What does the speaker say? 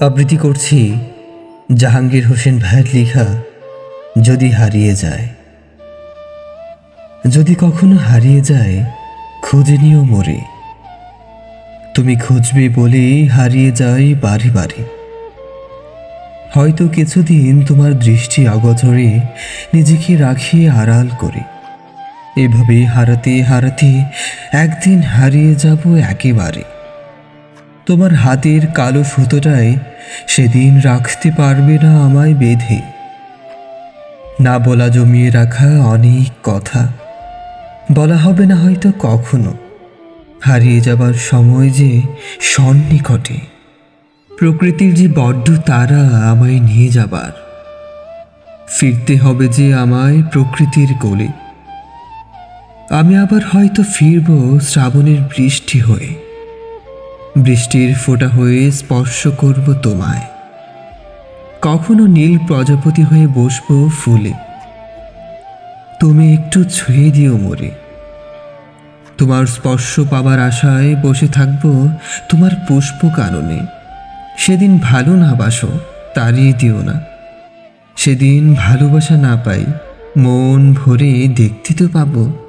আবৃত্তি করছি জাহাঙ্গীর হোসেন ভাইয়ের লেখা যদি হারিয়ে যায়। যদি কখনো হারিয়ে যায়, খুঁজে নিও মরে। তুমি খুঁজবে বলেই হারিয়ে যায় বারে বারে হয়তো কিছুদিন তোমার দৃষ্টি অগচরে নিজেকে রাখিয়ে আড়াল করে। এভাবে হারাতে হারাতে একদিন হারিয়ে যাব একেবারে। তোমার হাতের কালো সুতোটাই সেদিন রাখতে পারবে না আমায় বেঁধে। না বলা জমিয়ে রাখা অনেক কথা। বলা হবে না হয়তো কখনো। হারিয়ে যাবার সময় যে সন্নিকটে। প্রকৃতির যে বড্ড তারা আমায় নিয়ে যাবার। ফিরতে হবে যে আমায় প্রকৃতির কোলে। আমি আবার হয়তো ফিরব শ্রাবণের বৃষ্টি হয়ে। বৃষ্টির ফোঁটা হয়ে স্পর্শ করব তোমায়। কখনো নীল প্রজাপতি হয়ে বসবো ফুলে। তুমি একটু ছুঁয়ে দিও মোরে। তোমার স্পর্শ পাবার আশায় বসে থাকব তোমার পুষ্প কারণে সেদিন ভালো না বাসো তাড়িয়ে দিও না। সেদিন ভালোবাসা না পাই, মন ভরে দেখতে তো পাবো।